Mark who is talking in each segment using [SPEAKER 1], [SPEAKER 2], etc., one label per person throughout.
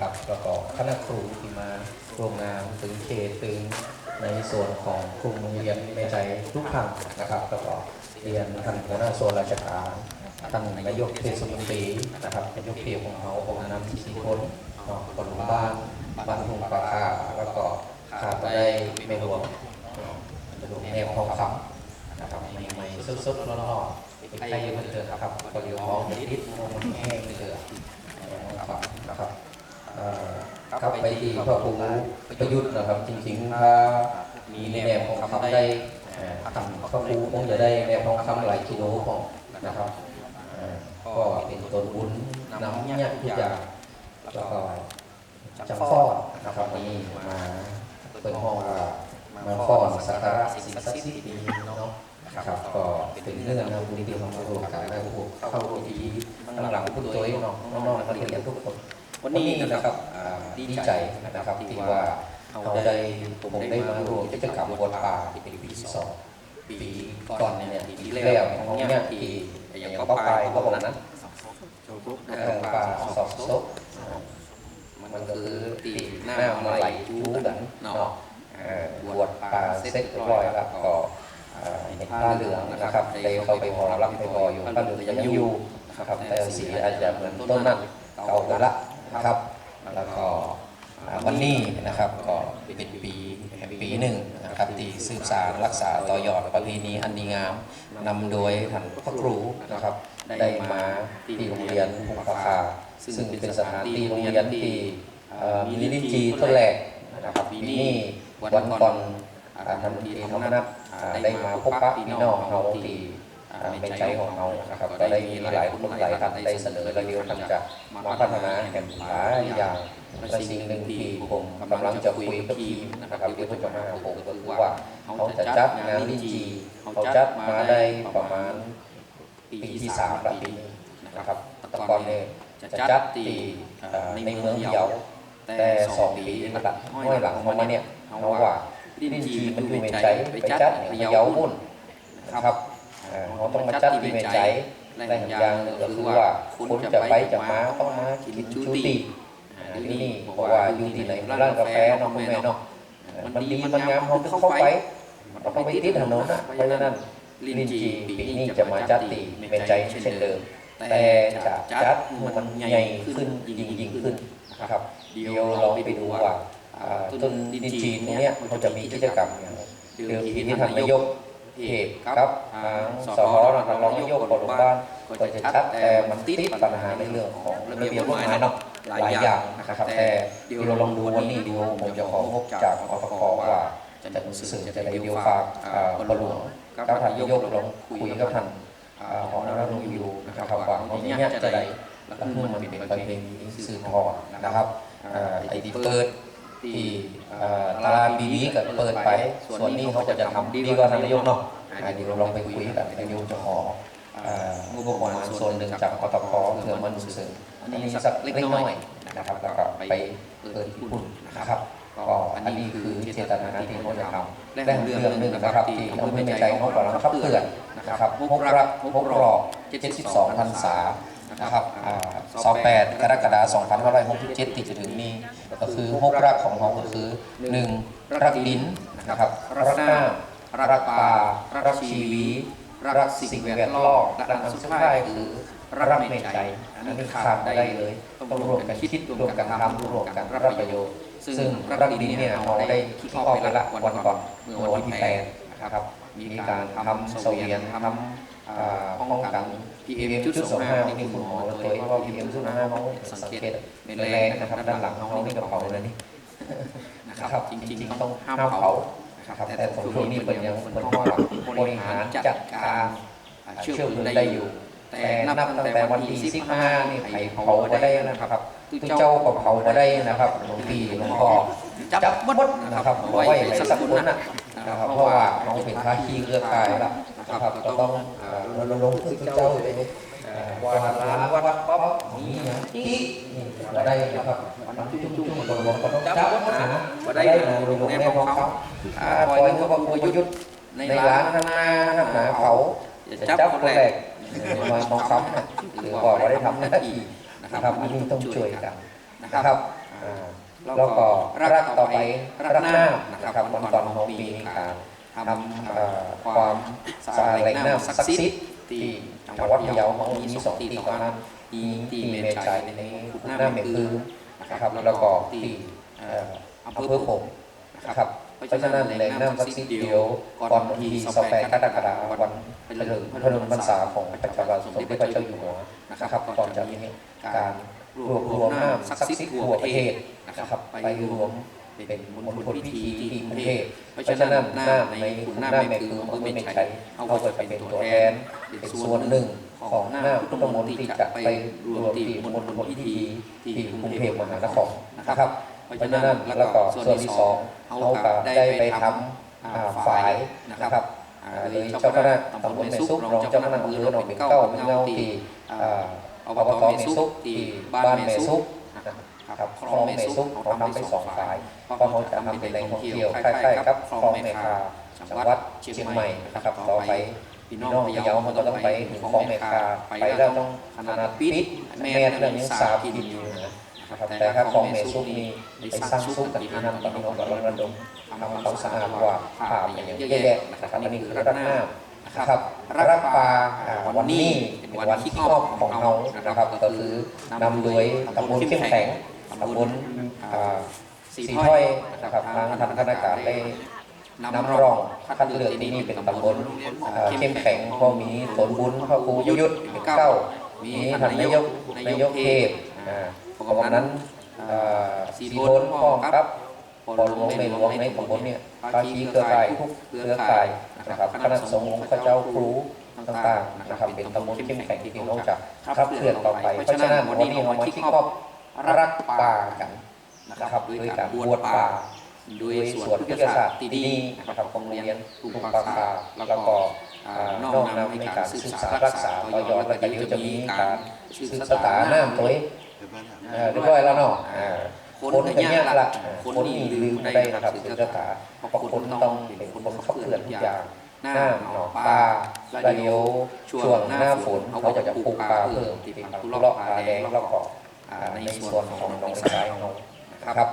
[SPEAKER 1] นะครับแล้วก็คณะครูที่มาร่วมงานถึงเขตถึงในส่วนของกลุ่มโรงเรียนในใจทุกท่านนะครับแล้วก็เรียนท่านหัวหน้าส่วนราชการทานนายกเทศมนตรีนะครับนายกเพียของเขาองค์นำสี่คนเนาะคนบ้านบ้านทุ่งปลาคาแล้วก็ขาดไปได้ไม่รวมเนาะไม่รวมแนวทองคำนะครับใหม่ๆสดๆร้อนๆไปใกล้ๆมันเถอครับก็เดี๋ยวมองนิดๆมันแห้งเถอะนะครับ ครับไปที่พ่อครูประยุทธ์นะครับ จริงๆถ้ามีแนวของคำได้ทำพ่อครูคงจะได้แนวทองคำหลายกิโลของนะครับก็เป็นต้นบุญนำเนี่ยทุกอย่างแล้วก็จำฟ้อนนะครับวันนี้มาเปิดห้องว่ามาฟ้อนสักการะสิ่งศักดิ์สิทธิ์นี้เนาะครับก็เป็นเรื่องนะบุญที่ของเรารวมกันแล้วเข้าพิธีข้างหลังผู้ตัวน้องน้องนักเรียนทุกคน วันนี้นะครับอ่าดีใจนะครับที่ว่าเราได้ผมได้มาร่วมกิจกรรมบนป่าที่เป็นปีที่สองปีก่อนเนี่ยปีที่แล้วของเนี่ยที่อย่างก็ไปก็บอกนั้นเอ่อป่าสอบซบมันก็คือตีหน้ามาไหลจูกันเนาะเอ่อบวชป่าเสร็จเรียบร้อยแล้วก็เอ่อเห็นผ้าเหลืองนะครับเตยเข้าไปหอรับไปหออยู่ผ้าเหลืองยังอยู่นะครับแต่สีอาจจะเหมือนต้นนั้นเก่าไปละ นะครับ แล้วก็อ่าวันนี้นะครับก็เป็นปีปีหนึ่งนะครับที่สืบสานรักษาต่อยอดประเพณีอันดีงามนำโดยท่านพระครูนะครับ ได้มาที่โรงเรียนภูมิปคาซึ่งเป็นสถานที่โรงเรียนที่เอ่อมีลิ้นจีทดแรกนะครับปีนี้วันก่อนอ่าท่านที่ธรรมนัฐอ่าได้มาพบปะพี่น้องเราที่อ่า ในใจของเรานะครับก็ได้มีหลายคนหลายท่านได้เสนอและเดียวท่านจะมาพัฒนากันหลายอย่างและสิ่งหนึ่งที่ผมกำลังจะคุยกับทีมนะครับที่ผมจะมาผมก็คือว่าเขาจะจัดงานลิ้นจีเขาจัดมาได้ประมาณปีที่สามละปีนี้นะครับแตะกอนเนี่ยจะจัดที่อ่าในเมืองเดียวแต่สองปีหลังห้อยหลังมาเนี่ยเขาว่าลิ้นจีมันอยู่ในใจไปจัดพะเยาวุ่นนะครับ เอ่อเขาต้องมาจัดที่ในใจและอีกอย่างหนึ่งก็คือว่าคนจะไปจะมาต้องมากินชูตีอ่าเดี๋ยวนี้บอกว่าอยู่ที่ไหนร้านกาแฟเนาะคุณแม่เนาะเอ่อมันดีมันงามเขาต้องเข้าไปเราต้องไปติดถนนนะเพราะฉะนั้นลิ้นจีปีนี้จะมาจัดตีในใจเช่นเดิม แต่จะจัดมันใหญ่ขึ้นยิ่งยิ่งขึ้นนะครับเดี๋ยวเราไปดูว่าอ่าต้นดินจีนตรงเนี้ยเขาจะมีกิจกรรมอย่างเดิมทีที่ท่านนายก เอกครับทางสหรทางรองนายกปรบ้านก็จะชัดแต่มันติดปัญหาในเรื่องของระเบียบกฎหมายเนาะหลายอย่างนะครับแต่เดี๋ยวเราลองดูวันนี้เดียวผมจะของบจากอปคว่าจะจะสื่อจะได้เดียวฝากอ่าปรหลวงกับท่านนายกลองคุยกับท่านอ่าของนรงอยู่นะครับว่าตรงนี้จะได้แล้วก็มันเป็นประเพณีสื่อทอดนะครับอ่าไอ้ที่เปิด ที่เอ่อตารางปีนี้ก็เปิดไป ส่วนนี้เขาก็จะทำดีกว่าทางนายกเนาะอ่าเดี๋ยวเราลองไปคุยกันนายกจะขอเอ่องบประมาณส่วนหนึ่งจากกตพเพื่อมันเสริมอันนี้สักเล็กน้อยนะครับแล้วก็ไปเปิดที่ญี่ปุ่นนะครับก็อันนี้คือเจตนาที่เขาจะทำและเรื่องหนึ่งนะครับที่ทำให้ในใจเขากำลังขับเคลื่อนนะครับพกรักพกรอบ72พรรษานะครับสองแปดกรกฎาคม2567ที่จะถึงนี้ ก็คือหกรักของเราก็คือหนึ่งรักดินนะครับรักหน้ำรักป่ารักชีวีรักสิ่งแวดล้อมและอันสุดท้ายคือรักในใจอันนี้ขาดได้เลยต้องรวมกันคิดรวมกันทำรวมกันรับประโยชน์ซึ่งรักดินเนี่ยเราได้คิดข้อไปละวันก่อนเมื่อวันที่แปดนะครับมีการทำเสวียนทำอ่าป้องกัน PM จุดสองห้านี่คุณหมอเราตัวว่า PM จุดสองห้าเขาสังเกตเป็นแรงนะครับด้านหลังเขานี่กระเป๋าเลยนี่นะครับจริงๆต้องห้ามเผานะครับแต่ผมช่วงนี้เป็นยังเป็นข้อหลักบริหารจัดการเชื่อเพลิงได้อยู่ แต่นับตั้งแต่วันที่15นี่ไผเผาไปได้นะครับตุเจ้าก็เผาไปได้นะครับหลวงพี่หลวงพ่อ จับมดนะครับไว้ไว้สักคนน่ะนะครับเพราะว่าน้องเป็นข้าขี้เลือกกายแล้วนะครับก็ต้องรณรงค์ทุกเจ้าเลยวัดล้างวัดป๊อปนี่นะที่นี่มาได้นะครับมันจุ่มๆคนรวมก็ต้องจับมดนะมาได้นะรวมแนวของเขาอ่าปล่อยเมือว่าประยุทธ์ในร้านข้าหน้าเขาจับคนแรกมาน้องซ้ำนะหรือบอกว่าได้ทำหน้าที่นะครับอันนี้ต้องช่วยกันนะครับอ่า แล้วก็รักต่อไปรักน้ำนะครับวันก่อนของปีมีการทำความสะอาดแหล่งน้ำศักดิ์สิทธิ์ที่จังหวัดพะเยาของเรามีสองที่ตอนนั้นมีที่เมใจในขุนน้ำเมคือนะครับแล้วก็ที่อำเภอผมนะครับเพราะฉะนั้นแหล่งน้ำศักดิ์สิทธิ์เดียวก่อนที่28กรกฎาคมวันเฉลิมพระชนมพรรษาของพระเจ้าสมเด็จพระเจ้าอยู่หัวนะครับก่อนจะมีการรวบรวมน้ำศักดิ์สิทธิ์ทั่วประเทศ นะครับ ไปรวมเป็นมณฑลพิธีที่กรุงเทพเพราะฉะนั้นน้ำในขุนน้ำแม่คืออำเภอเมนชัยเขาก็จะเป็นตัวแทนเป็นส่วนหนึ่งของน้ำทุกมณฑลที่จะไปรวมที่มณฑลพิธีที่กรุงเทพมหานครนะครับเพราะฉะนั้นแล้วก็ส่วนที่สองเขาก็ได้ไปทำอ่าฝ่ายนะครับอ่าเลยเจ้าคณะตำบลแม่ซุกรองเจ้าคณะอำเภอหนองเป็นเก้าเป็นเงาที่อ่าอบตแม่ซุกที่บ้านแม่ซุก ครับคลองเมซุกเราทำไปสองสายเพราะเขาจะทำเป็นแหล่งท่องเที่ยวใกล้ๆกับคลองเมคาจังหวัดเชียงใหม่นะครับต่อไปพี่น้องพะเยามันก็ต้องไปถึงคลองเมคาไปแล้วต้องขนาดปิดแม่เรื่องนี้สากินอยู่นะครับแต่ถ้าคลองเมซุกนี่ไปสร้างซุกกันที่นั่นตอนนี้เราก็ระดมทำความสะอาดว่าภาพอย่างเยอะแยะนะครับอันนี้คือรักน้ำนะครับรักปลาอ่าวันนี้เป็นวันคิกออฟของเรานะครับก็คือนำโดยตำบลเข้มแข็ง ตำบลอ่าสีถ้อยนะครับทางทางธนาคารได้นำร่องคัดเลือกที่นี่เป็นตำบลอ่าเข้มแข็งเพราะมีผลบุญพระครูยุทธเป็นเก้ามีท่านนายกนายกเทพอ่าเพราะนั้นอ่าสีโบนพ้องครับพอหลวงในหลวงในตำบลเนี่ยภาคีเครือข่ายทุกเครือข่ายนะครับคณะสงฆ์องค์พระเจ้าครูต่างๆนะครับเป็นตำบลเข้มแข็งที่พี่น้องจะขับเคลื่อนต่อไปเพราะฉะนั้นวันนี้เรามาที่ครอบ รักป่ากันนะครับด้วยการบวชป่าด้วยสวนพฤกษศาสตร์ที่ดีนะครับของโรงเรียนปลูกป่าคาแล้วก็อ่านอกนำในการศึกษารักษาต่อยอดแล้วก็เดี๋ยวจะมีการศึกษาน้ำตัวเองเอ่อเรียบร้อยแล้วเนาะอ่าคนก็เนี้ยละคนนี่ลืมไม่ได้นะครับศึกษาเพราะคนต้องเป็นคนขับเคลื่อนทุกอย่างน้ำหนองปลาแล้วเดี๋ยวช่วงหน้าฝนเขาก็จะปลูกปลาเพิ่มที่เป็นปลาเลาะปลาแดงแล้วก็อ่า ในส่วนของน้องสายของเรานะครับ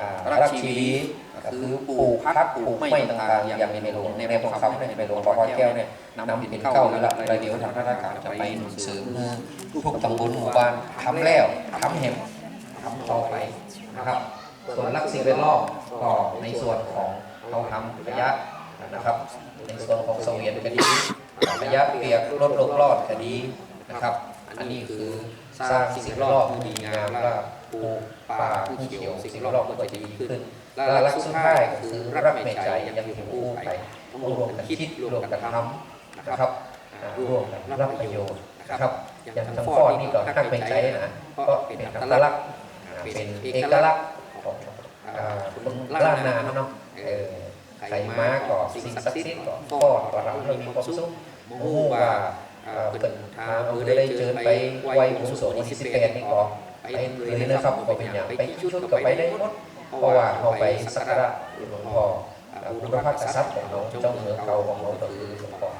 [SPEAKER 1] อ่ารักชีวิตก็คือปลูกพักปลูกไม้ต่างๆอย่างในหลวงในแม่ทองคำในในหลวงพ่อแก้วเนี่ยนำเป็นเข้าแล้วรายเดียวทางราชการจะไปหนุนเสริมทุกตำบลหมู่บ้านทำแล้วทำเห็นทำต่อไปนะครับ ส่วนรักสิ่งแวดล้อมก็ในส่วนของเขาทำขยะนะครับในส่วนของเสวียนก็ดีขยะเปียกลดโลกรอดก็ดีนะครับ อันนี้คือ สร้างสิ่งแวดล้อมที่ดีงามและปลูกป่าที่เขียวสิ่งแวดล้อมก็จะดีขึ้นและรักสุดท้ายก็คือรักแม่ใจอยังที่ผมพูดไปต้องร่วมกันคิดร่วมกันทำนะครับอ่าร่วมกันรับประโยชน์นะครับอย่างทั้งข้อนี้ก็รักแม่ใจนะก็เป็นอัตลักษณ์อ่าเป็นเอกลักษณ์ของอ่าคนล้านนาเนาะเออใครมาก็สิ่งศักดิ์สิทธิ์ก็ฟ้อนก็รำให้มีความสุขโมว่าอ่า เป็นทางมือได้เจอไปไว้บุสวนที่สิบแปดนี่ก็ไปเลยนะครับก็เป็นอย่างไปชุดก็ไปได้หมดเพราะว่าเขาไปสักการะหลวงพ่ออ่าบุรพกษัตริย์ของน้องเจ้าเมืองเก่าของน้องก็คือหลวงพ่อ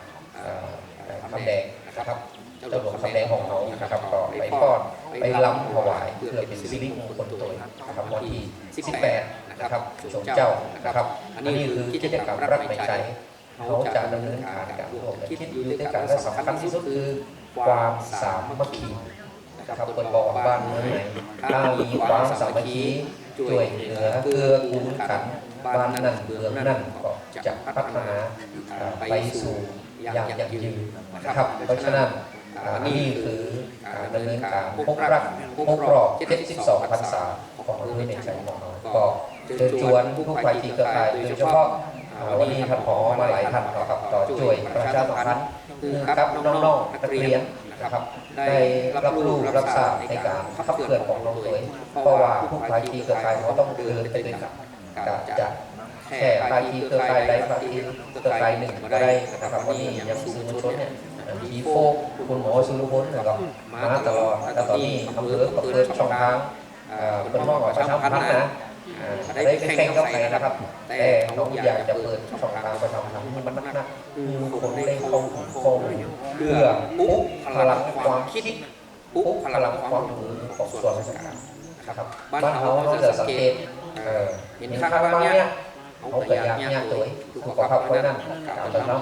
[SPEAKER 1] คำแดงนะครับเจ้าหลวงคำแดงของน้องนะครับก็ไปป้อนไปล้ำถวายเพื่อเป็นสิริมงคลตัวนะครับวันที่ 18 นะครับชมเจ้านะครับอันนี้คือกิจกรรมรักไม่ใจ เขาจะดำเนินการการร่วมกันคิดอยู่ด้วยกันและสำคัญที่สุดคือความสามัคคีนะครับคนบอกว่าบ้านเมืองไหนถ้ามีความสามัคคีช่วยเหลือเกื้อกูลกันบ้านนั่นเมืองนั่นก็จะพัฒนาไปสู่อย่างยั่งยืนนะครับ เพราะฉะนั้นนี่คือการดำเนินการพบรักพบรอบ72พรรษาของเรื่องในใจของเราก็เชิญชวนผู้ใครที่เครือข่ายโดยเฉพาะ วันนี้ท่านผอมาหลายท่านนะครับต่อช่วยประชาสัมพันธ์คือครับน้องๆนักเรียนนะครับได้รับรู้รับทราบในการขับเคลื่อนของน้องตัวเองเพราะว่าผู้ภาคีเครือข่ายเขาต้องเดินไปด้วยกันกะจะแค่ภาคีเครือข่ายใดภาคีเครือข่ายหนึ่งก็ได้นะครับวันนี้ยังสื่อมวลชนเนี่ยมีโฟกคุณหมอสุรพลนะครับมาตลอดแล้วตอนนี้อำเภอก็เปิดช่องทางอ่าเป็นมอบประชาสัมพันธ์นะ อ่าได้แข่งกับใครนะครับแต่น้องอยากจะเปิดช่องทางประชาสัมพันธ์ให้มันนักๆคือคนได้เข้าถึงข้อมูลเพื่อปุ๊บพลังความคิดปุ๊บพลังความรู้ของส่วนราชการนะครับ
[SPEAKER 2] บ้าน
[SPEAKER 1] บ้าน
[SPEAKER 2] เขา
[SPEAKER 1] เขา
[SPEAKER 2] เขา
[SPEAKER 1] เขา
[SPEAKER 2] จะ
[SPEAKER 1] จะ
[SPEAKER 2] สั
[SPEAKER 1] สั
[SPEAKER 2] ง
[SPEAKER 1] ง
[SPEAKER 2] เก
[SPEAKER 1] เก
[SPEAKER 2] ต
[SPEAKER 1] ตเออ
[SPEAKER 2] เห็น
[SPEAKER 1] เห็น
[SPEAKER 2] ข้าง
[SPEAKER 1] ข้าง
[SPEAKER 2] บ้า
[SPEAKER 1] บ้านน
[SPEAKER 2] เนี่
[SPEAKER 1] เนี่ยย
[SPEAKER 2] เขา
[SPEAKER 1] เขา
[SPEAKER 2] ก็
[SPEAKER 1] ก็
[SPEAKER 2] อยายา
[SPEAKER 1] กก
[SPEAKER 2] เนี่ย
[SPEAKER 1] ยาก
[SPEAKER 2] ตั
[SPEAKER 1] ตัวว
[SPEAKER 2] ถู
[SPEAKER 1] ถู
[SPEAKER 2] ก
[SPEAKER 1] ก
[SPEAKER 2] ก
[SPEAKER 1] ก
[SPEAKER 2] ว่า
[SPEAKER 1] ว่า
[SPEAKER 2] ค
[SPEAKER 1] ค
[SPEAKER 2] รั
[SPEAKER 1] รั
[SPEAKER 2] บบเพ
[SPEAKER 1] เพ
[SPEAKER 2] ราะ
[SPEAKER 1] ราะ
[SPEAKER 2] นั้
[SPEAKER 1] นั้นน
[SPEAKER 2] การ
[SPEAKER 1] การ
[SPEAKER 2] ต้
[SPEAKER 1] ต้
[SPEAKER 2] อ
[SPEAKER 1] อนน
[SPEAKER 2] รั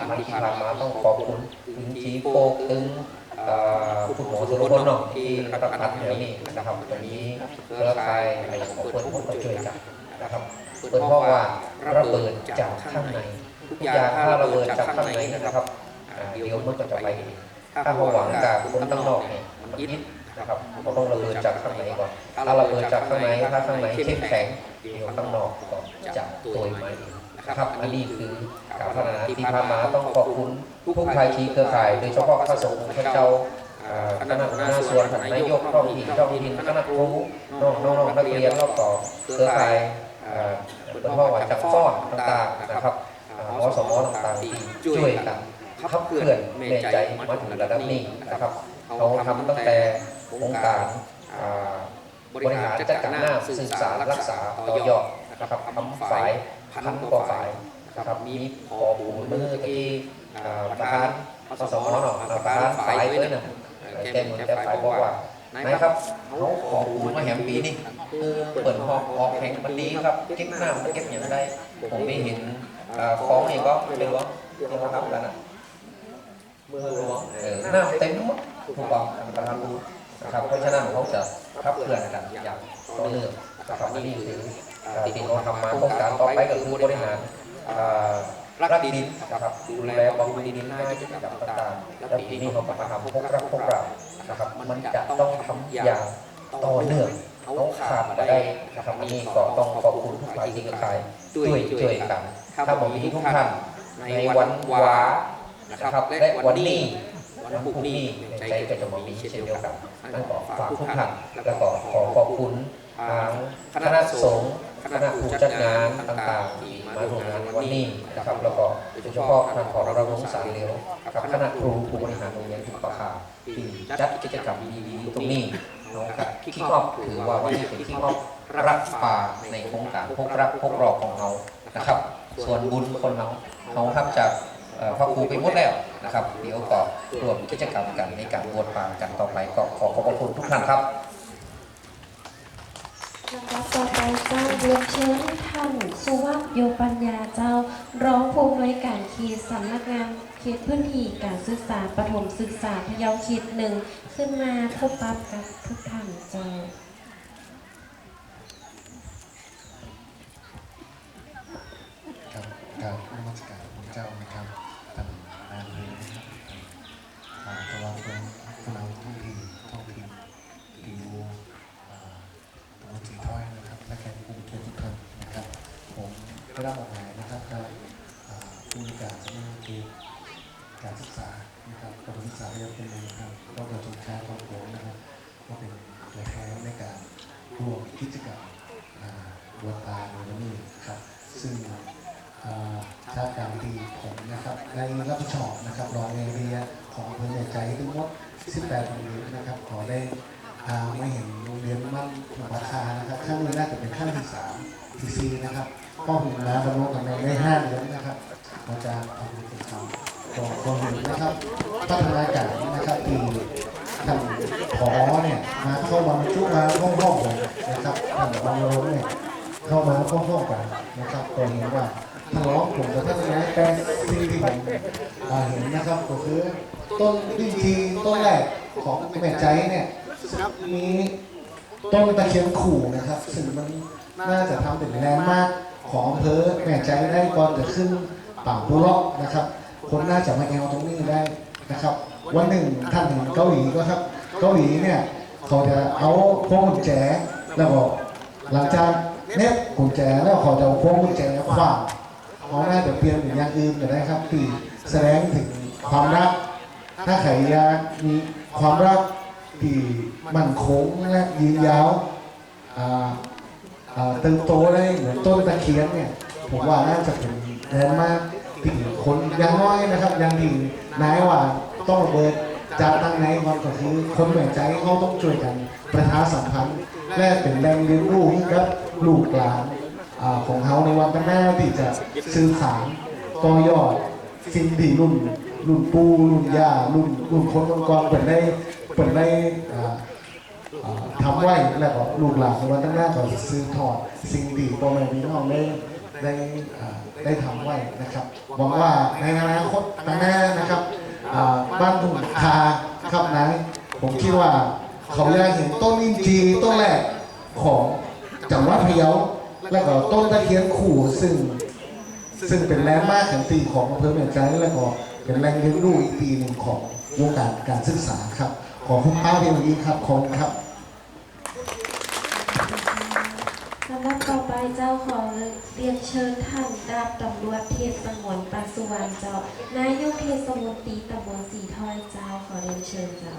[SPEAKER 1] รั
[SPEAKER 2] บบมา
[SPEAKER 1] มา
[SPEAKER 2] ต้
[SPEAKER 1] ต้
[SPEAKER 2] อ
[SPEAKER 1] องง
[SPEAKER 2] ข
[SPEAKER 1] ข
[SPEAKER 2] อ
[SPEAKER 1] อ
[SPEAKER 2] บบคุ
[SPEAKER 1] คุณณ
[SPEAKER 2] ถึ
[SPEAKER 1] ถึ
[SPEAKER 2] ง
[SPEAKER 1] ง
[SPEAKER 2] จี
[SPEAKER 1] จี
[SPEAKER 2] โป
[SPEAKER 1] โป
[SPEAKER 2] ตึ
[SPEAKER 1] ตึ
[SPEAKER 2] ง
[SPEAKER 1] ง
[SPEAKER 2] เอ่
[SPEAKER 1] เอ่
[SPEAKER 2] อ
[SPEAKER 1] อ
[SPEAKER 2] คุ
[SPEAKER 1] ณ
[SPEAKER 2] หมอสุรพลเนาะ
[SPEAKER 1] เนาะ
[SPEAKER 2] ที่
[SPEAKER 1] ที่
[SPEAKER 2] รั
[SPEAKER 1] รั
[SPEAKER 2] บบประ
[SPEAKER 1] ประ
[SPEAKER 2] กั
[SPEAKER 1] กันน
[SPEAKER 2] แถ
[SPEAKER 1] แถ
[SPEAKER 2] ว
[SPEAKER 1] ว
[SPEAKER 2] นี้
[SPEAKER 1] นี้
[SPEAKER 2] นะครับต
[SPEAKER 1] ต
[SPEAKER 2] ร
[SPEAKER 1] รงง
[SPEAKER 2] นี้
[SPEAKER 1] นี้
[SPEAKER 2] เครื
[SPEAKER 1] อ
[SPEAKER 2] ข่า
[SPEAKER 1] ข่าย
[SPEAKER 2] อะไร
[SPEAKER 1] ขอ
[SPEAKER 2] ง
[SPEAKER 1] ง
[SPEAKER 2] เปิ
[SPEAKER 1] เปิ
[SPEAKER 2] ด
[SPEAKER 1] ด
[SPEAKER 2] พวกช่
[SPEAKER 1] ช่
[SPEAKER 2] ว
[SPEAKER 1] ย
[SPEAKER 2] กั
[SPEAKER 1] นนะ
[SPEAKER 2] ครับเปิดเพราะว่า
[SPEAKER 1] ว่า
[SPEAKER 2] ระเบิดจา
[SPEAKER 1] ก
[SPEAKER 2] ข้า
[SPEAKER 1] ง
[SPEAKER 2] ในทุกอ
[SPEAKER 1] ย่าง
[SPEAKER 2] ถ้าระเบิดจากข้า
[SPEAKER 1] ง
[SPEAKER 2] ใน
[SPEAKER 1] นะ
[SPEAKER 2] ครับเดี๋ย
[SPEAKER 1] ว
[SPEAKER 2] มั
[SPEAKER 1] น
[SPEAKER 2] ก็จะไปถ้าเขาหวัง
[SPEAKER 1] ง
[SPEAKER 2] กั
[SPEAKER 1] กั
[SPEAKER 2] บบค
[SPEAKER 1] น
[SPEAKER 2] ข้า
[SPEAKER 1] ง
[SPEAKER 2] นอ
[SPEAKER 1] ก
[SPEAKER 2] เนี่
[SPEAKER 1] เนี่ย
[SPEAKER 2] มั
[SPEAKER 1] มันน
[SPEAKER 2] อิดนะครับบ
[SPEAKER 1] มันต้องระเบิดจากข้างในก่อนถ้าระเบิดจากข้างในถ้าข้างในเข้มแข็งเดี๋ยวข้างนอกก็จะตัวไม้นะ ครับอันนี้คือการพัฒนาที่ผ่านมาต้องขอบคุณผู้ภายทีเครือข่ายโดยเฉพาะพระสงฆ์พระเจ้าเอ่อคณะหัวหน้าส่วนท่านนายกท้องถิ่นเจ้าถิ่นคณะครูน้องน้องๆนักเรียนแล้วก็เครือข่ายเอ่อเป็นพ่อว่าจากฟ้อนต่างๆนะครับเอ่ออสมต่างๆที่ช่วยกันขับเคลื่อนแม่ใจมาถึงระดับนี้นะครับเขาทำตั้งแต่องค์การอ่าบริหารจัดการน้ำสื่อสารรักษาต่อยอดนะครับทำฝ่าย พันกว่าฝ่ายนะครับมีพอปูมือที่อ่าประธานอสมเนาะประธานฝ่ายด้วยนะแกเหมือนแกฝ่ายบอกว่านายครับเขาขอปูมาแหมปีนี่คือเปิดห้องออกแข่งมันดีครับเก็บน้ำมันเก็บอย่างไรผมไม่เห็นอ่าของเองก็เป็นว่าที่เขาทำกันนะเมืองหลวงเออน้ำเต็มหมดถูกต้องประธานรู้นะครับเพราะฉะนั้นเขาจะขับเคลื่อนกันอย่างต่อเนื่องนะครับอันนี้คือ อ่าที่เขาทำมาโครงการต่อไปก็คือบริหารอ่ารักดินนะครับดูแลบำรุงดินให้กิจกรรมต่างๆแล้วปีนี้เขาก็มาทำพวกรักพวกเรานะครับมันจะต้องทำอย่างต่อเนื่องต้องขาดมาได้นะครับนี่ก็ต้องขอบคุณทุกฝ่ายที่กระจายช่วยช่วยกันถ้าบอกมีทุกท่านในวันวานะครับ และวันนี้วันพรุ่งนี้ใจก็จะมามีเช่นเดียวกันนั่นก็ฝากทุกท่านแล้วก็ขอขอบคุณทางคณะสงฆ์ คณะผู้จัดงานต่างๆที่มาร่วมงานวันนี้นะครับแล้วก็โดยเฉพาะทางขอเราลงสารเหลวกับคณะครูผู้บริหารโรงเรียนทุกประกาที่จัดกิจกรรมดีๆตรงนี้น้องกับคิกออฟถือว่าวันนี้เป็นคิกออฟรักป่าในโครงการพกรักพกรอของเรานะครับ ส่วนบุญคนเราเขาครับจากพระครูไปหมดแล้วนะครับ เดี๋ยวก็รวมกิจกรรมกันในการบวชปางกันต่อไปก็ขอขอบพระคุณทุกท่านครับ
[SPEAKER 3] ต่อไปเจ้าเรียนเชิญท่านสุวัสดิ์โยปัญญาเจ้า ร้องผู้อำนวยการเขตสำนักงานเขตพื้นที่การศึกษาประถมศึกษาพะเยาเขตหนึ่งขึ้นมาพบปะกับทุกท่านเจ้า
[SPEAKER 4] ครับกรารนมัสการพระเจ้านะครับท่านนายเลยนะครับท่านตลอดเป็นผู้นำท้องถิ่นท้องถิ่นที่อยู่อ่าตำบลสีถ้อยนะครับ และแขกผู้มีเกียรติทุกท่านนะครับ ผม ได้รับมอบหมายนะครับจากผู้มีการสำนักงานเขตการศึกษานะครับกระทรวงศึกษาเรียนเป็นนะครับก็กระทรวงการท่องเที่นะครับก็เป็นตัวแทนในการร่วมกิจกรรมอ่าบวชตาในวันนี้ครับ ซึ่งชาติการดีผมนะครับในรับผิดชอบนะครับรองเอเรียของอำเภอใหญ่ใจทั้งหมด 18โรงเรียนนะครับ ขอได้พาไม่เห็นโรงเรียนมั่นราคานะครับขั้นนี้น่าจะเป็นขั้นที่ 3 ที่4นะครับพ่อหุ่นนะบรรลุกันได้ห้าเดือนนะครับเราจะเอาไปเป็นคำบอกคนหนึ่งนะครับพัฒนาการนะครับที่ท่านผอเนี่ยมาเข้ามาชุกมาห้องห้องผมนะครับท่านบรรลุเนี่ยเข้ามาพร้อมๆกันนะครับก็เห็นว่าทะเลาะผมกับท่านนายแปลงสิ่งที่ผมเห็นนะครับก็คือต้นดินทีต้นแรกของแม่ใจเนี่ยมีต้นตะเคียนขู่นะครับ ซึ่งมัน น่าจะทำเป็นแลนด์มาร์คของอำเภอแม่ใจได้ก่อนจะขึ้นป่าบุเลาะนะครับ คนน่าจะมาแอลตรงนี้ได้นะครับ วันหนึ่งท่านเห็นเกาหลีก็ครับ เกาหลีเนี่ยเขาจะเอาพวงกุญแจแล้วก็หลังจากเน็บกุญแจแล้วเขาจะเอาพวงกุญแจขวางเขาน่าจะเปลี่ยนเป็นอย่างอื่นก็ได้ครับที่แสดงถึงความรัก ถ้าใครอยากมีความรักที่มั่นคงและยืนยาวอ่า เติบโตได้เหมือนต้นตะเคียนเนี่ยผมว่าน่าจะเป็นแดนมากที่คนยังน้อยนะครับยังที่นายว่าต้องระเบิดจากทางไหนก่อนก็คือคนแบ่งใจเขาต้องช่วยกันประชาสัมพันธ์และเป็นแรงเรียนรู้ให้กับลูกหลานของเขาในวันข้างหน้าที่จะสื่อสารต่อยอดสิ่งที่รุ่นรุ่นปู่รุ่นย่ารุ่นรุ่นคนก่อนๆเปิดได้เปิดได้ ทำไว้แล้วก็ลูกหลานในวันตั้งหน้าก็ซื้อทอดสิ่งดีพ่อแม่พี่น้องได้ได้ได้ทำไว้นะครับหวังว่าในอนาคตข้างหน้านะครับบ้านทุ่งคาครับนายผมคิดว่าเขาอยกเห็นต้นอินทรีต้นแรกของจังหวัดพะเยาแล้วก็ต้นตะเคียนขู่ซึ่ง ซึ่งเป็นแลนด์มาร์คแห่งปีของอำเภอเมืองจันทร์และก็เป็นแหล่งเรียนรู้อีกปีหนึ่งของวงการการศึกษาครับ ขอคุณป้าเพียงนี้ครับขอบคุณครับ
[SPEAKER 3] สำหรับต่อไปเจ้าขอเรียนเชิญท่านดาบตำรวจเทศสงวนปาสุวรรณเจ้านายกเทศมนตรีตำบลสีทอยเจ้าขอเรียนเชิญเจ้า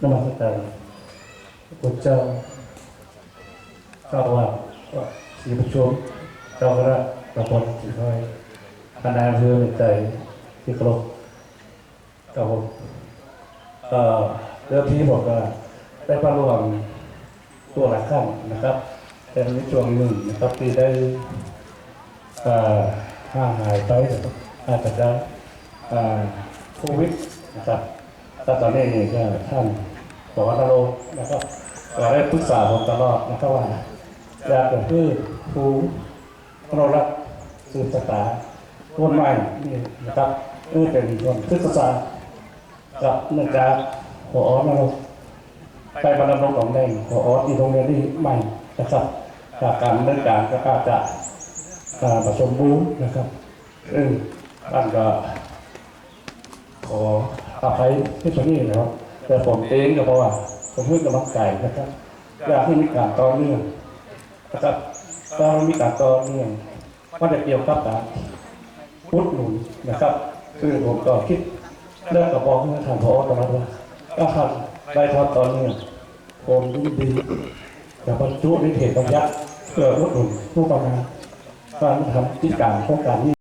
[SPEAKER 2] นมัสการพระเจ้าเจ้าว่าศรีประชุมเจ้าคณะตำบลสีน้อย คณะเภอเมืองใจที่ครพกับผมเอ่อเรื่องที่ผมก็ได้ประรวมตัวหลักขั้นนะครับเป็นในช่วงหนึ่งนะครับที่ได้เอ่อห่างหายไปอาจจะได้โควิดนะครับแต่ตอนนี้นี่ก็ท่านบอกว่าตลกนะครับก็ได้ปรึกษาผมตลอดนะครับว่าอยากจะคือผู้เรารักสืบสตา คนใหม่นี่นะครับคือเป็นคนศึกษากับเนื่องจากหัวอ้อนเราไปบรรลุของแดงหัวอ้อที่โรงเรียนที่ใหม่นะครับจากการดำเนินการก็อาจจะอ่าผสมบูรณ์นะครับซึ่งท่านก็ขออภัยที่ตรงนี้นะครับ แต่ผมเองก็เพราะว่าผมเพิ่งกำลังใจนะครับอยากให้มีการต่อเนื่องนะครับถ้ามีการต่อเนื่องว่าจะเกี่ยวกับการ พุทธหนุนนะครับ คือผมก็คิดเรื่องกับบอกให้ทางพอตอนนั้นว่าก็ทำได้ทอดตอนนี้ผมยินดีจะบรรจุในเขตบรรยัติเพื่อพุทธหนุนผู้ประมาณการทำกิจการโครงการนี้